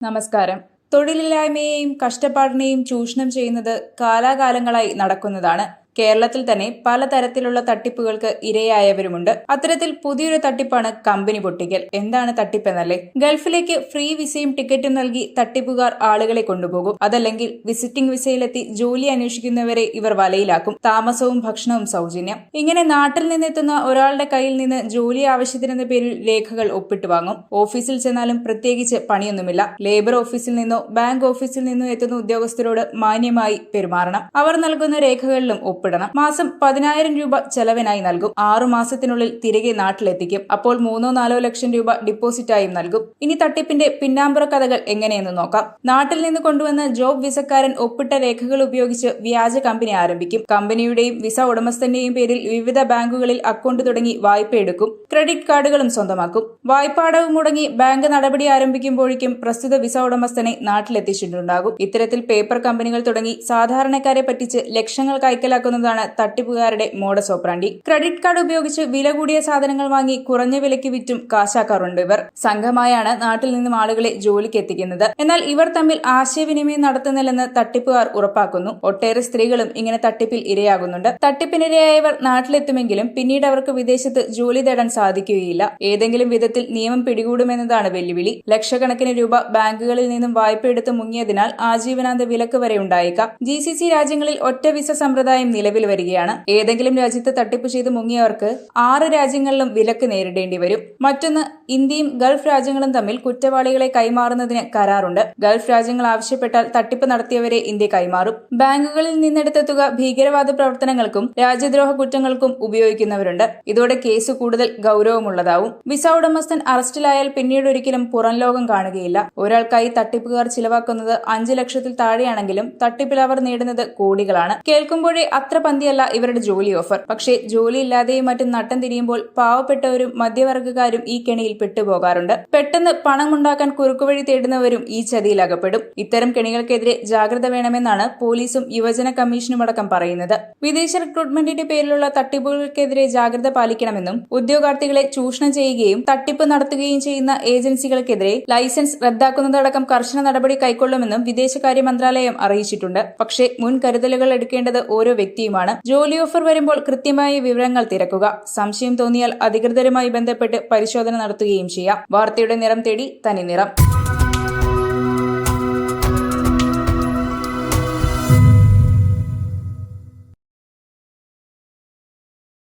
നമസ്കാരം. തൊഴിലില്ലായ്മയെയും കഷ്ടപ്പാടിനെയും ചൂഷണം ചെയ്യുന്നത് കാലാകാലങ്ങളായി നടക്കുന്നതാണ്. കേരളത്തിൽ തന്നെ പലതരത്തിലുള്ള തട്ടിപ്പുകൾക്ക് ഇരയായവരുമുണ്ട്. അത്തരത്തിൽ പുതിയൊരു തട്ടിപ്പാണ് കമ്പനി പൊട്ടിക്കൽ. എന്താണ് തട്ടിപ്പെന്നല്ലേ? ഗൾഫിലേക്ക് ഫ്രീ വിസയും ടിക്കറ്റും നൽകി തട്ടിപ്പുകാർ ആളുകളെ കൊണ്ടുപോകും. അതല്ലെങ്കിൽ വിസിറ്റിംഗ് വിസയിലെത്തി ജോലി അന്വേഷിക്കുന്നവരെ ഇവർ വലയിലാക്കും. താമസവും ഭക്ഷണവും സൗജന്യം. ഇങ്ങനെ നാട്ടിൽ നിന്നെത്തുന്ന ഒരാളുടെ കയ്യിൽ നിന്ന് ജോലി ആവശ്യത്തിനെന്ന പേരിൽ രേഖകൾ ഒപ്പിട്ടു വാങ്ങും. ഓഫീസിൽ ചെന്നാലും പ്രത്യേകിച്ച് പണിയൊന്നുമില്ല. ലേബർ ഓഫീസിൽ നിന്നോ ബാങ്ക് ഓഫീസിൽ നിന്നോ എത്തുന്ന ഉദ്യോഗസ്ഥരോട് മാന്യമായി പെരുമാറണം. അവർ നൽകുന്ന രേഖകളിലും ഒപ്പിടണം. മാസം പതിനായിരം രൂപ ചെലവിനായി നൽകും. ആറു മാസത്തിനുള്ളിൽ തിരികെ നാട്ടിലെത്തിക്കും. അപ്പോൾ മൂന്നോ നാലോ ലക്ഷം രൂപ ഡിപ്പോസിറ്റായും നൽകും. ഇനി തട്ടിപ്പിന്റെ പിന്നാമ്പുറ കഥകൾ എങ്ങനെയെന്ന് നോക്കാം. നാട്ടിൽ നിന്ന് കൊണ്ടുവന്ന ജോബ് വിസക്കാരൻ ഒപ്പിട്ട രേഖകൾ ഉപയോഗിച്ച് വ്യാജ കമ്പനി ആരംഭിക്കും. കമ്പനിയുടെയും വിസ ഉടമസ്ഥന്റെയും പേരിൽ വിവിധ ബാങ്കുകളിൽ അക്കൗണ്ട് തുടങ്ങി വായ്പ എടുക്കും. ക്രെഡിറ്റ് കാർഡുകളും സ്വന്തമാക്കും. വായ്പാടവ് മുടങ്ങി ബാങ്ക് നടപടി ആരംഭിക്കുമ്പോഴേക്കും പ്രസ്തുത വിസ ഉടമസ്ഥനെ നാട്ടിലെത്തിച്ചിട്ടുണ്ടാകും. ഇത്തരത്തിൽ പേപ്പർ കമ്പനികൾ തുടങ്ങി സാധാരണക്കാരെ പറ്റിച്ച് ലക്ഷങ്ങൾ കൈക്കലാക്കുന്നതാണ് തട്ടിപ്പുകാരുടെ മോഡ സോപ്രാണ്ടി ക്രെഡിറ്റ് കാർഡ് ഉപയോഗിച്ച് വില കൂടിയ സാധനങ്ങൾ വാങ്ങി കുറഞ്ഞ വിലയ്ക്ക് വിറ്റും കാശാക്കാറുണ്ട് ഇവർ. സംഘമായാണ് നാട്ടിൽ നിന്നും ആളുകളെ ജോലിക്ക് എത്തിക്കുന്നത്. എന്നാൽ ഇവർ തമ്മിൽ ആശയവിനിമയം നടത്തുന്നില്ലെന്ന് തട്ടിപ്പുകാർ ഉറപ്പാക്കുന്നു. ഒട്ടേറെ സ്ത്രീകളും ഇങ്ങനെ തട്ടിപ്പിൽ ഇരയാകുന്നുണ്ട്. തട്ടിപ്പിനിരയായവർ നാട്ടിലെത്തുമെങ്കിലും പിന്നീട് അവർക്ക് വിദേശത്ത് ജോലി തേടാൻ സാധിക്കുകയില്ല. ഏതെങ്കിലും വിധത്തിൽ നിയമം പിടികൂടുമെന്നതാണ് വെല്ലുവിളി. ലക്ഷക്കണക്കിന് രൂപ ബാങ്കുകളിൽ നിന്നും വായ്പ എടുത്ത് മുങ്ങിയതിനാൽ ആജീവനാന്ത വിലക്ക് വരെ ഉണ്ടായേക്കാം. ജി രാജ്യങ്ങളിൽ ഒറ്റ വിസ സമ്പ്രദായം നിലവിൽ വരികയാണ്. ഏതെങ്കിലും രാജ്യത്ത് തട്ടിപ്പ് ചെയ്ത് മുങ്ങിയവർക്ക് ആറ് രാജ്യങ്ങളിലും വിലക്ക് നേരിടേണ്ടി വരും. മറ്റൊന്ന് ഇന്ത്യയും ഗൾഫ് രാജ്യങ്ങളും തമ്മിൽ കുറ്റവാളികളെ കൈമാറുന്നതിന് കരാറുണ്ട്. ഗൾഫ് രാജ്യങ്ങൾ ആവശ്യപ്പെട്ടാൽ തട്ടിപ്പ് നടത്തിയവരെ ഇന്ത്യ കൈമാറും. ബാങ്കുകളിൽ നിന്നെടുത്ത തുക ഭീകരവാദ പ്രവർത്തനങ്ങൾക്കും രാജ്യദ്രോഹ കുറ്റങ്ങൾക്കും ഉപയോഗിക്കുന്നവരുണ്ട്. ഇതോടെ കേസ് കൂടുതൽ ഗൗരവമുള്ളതാവും. വിസ ഉടമസ്ഥൻ അറസ്റ്റിലായാൽ പിന്നീട് ഒരിക്കലും പുറം ലോകം കാണുകയില്ല. ഒരാൾക്കായി തട്ടിപ്പുകാർ ചിലവാക്കുന്നത് അഞ്ചു ലക്ഷത്തിൽ താഴെയാണെങ്കിലും തട്ടിപ്പിൽ അവർ നേടുന്നത് കോടികളാണ്. കേൾക്കുമ്പോഴേ അത്ര പന്തിയല്ല ഇവരുടെ ജോലി ഓഫർ പക്ഷേ ജോലി ഇല്ലാതെയും മറ്റും നട്ടം തിരിയുമ്പോൾ പാവപ്പെട്ടവരും മധ്യവർഗക്കാരും ഈ കെണിയിൽ പെട്ടുപോകാറുണ്ട്. പെട്ടെന്ന് പണമുണ്ടാക്കാൻ കുറുക്കുവഴി തേടുന്നവരും ഈ ചതിയിൽ അകപ്പെടും ഇത്തരം കെണികൾക്കെതിരെ ജാഗ്രത വേണമെന്നാണ് പോലീസും യുവജന കമ്മീഷനും അടക്കം പറയുന്നത്. വിദേശ റിക്രൂട്ട്മെന്റിന്റെ പേരിലുള്ള തട്ടിപ്പുകൾക്കെതിരെ ജാഗ്രത പാലിക്കണമെന്നും ഉദ്യോഗാർത്ഥികളെ ചൂഷണം ചെയ്യുകയും തട്ടിപ്പ് നടത്തുകയും ചെയ്യുന്ന ഏജൻസികൾക്കെതിരെ ലൈസൻസ് റദ്ദാക്കുന്നതടക്കം കർശന നടപടി കൈക്കൊള്ളുമെന്നും വിദേശകാര്യ മന്ത്രാലയം അറിയിച്ചിട്ടുണ്ട്. പക്ഷേ മുൻകരുതലുകൾ എടുക്കേണ്ടത് ഓരോ വ്യക്തിയുമാണ്. ജോലി ഓഫർ വരുമ്പോൾ കൃത്യമായ വിവരങ്ങൾ തിരക്കുക. സംശയം തോന്നിയാൽ അധികൃതരുമായി ബന്ധപ്പെട്ട് പരിശോധന നടത്തുകയും ചെയ്യാം. വാർത്തയുടെ നിറം തേടി തനി നിറം.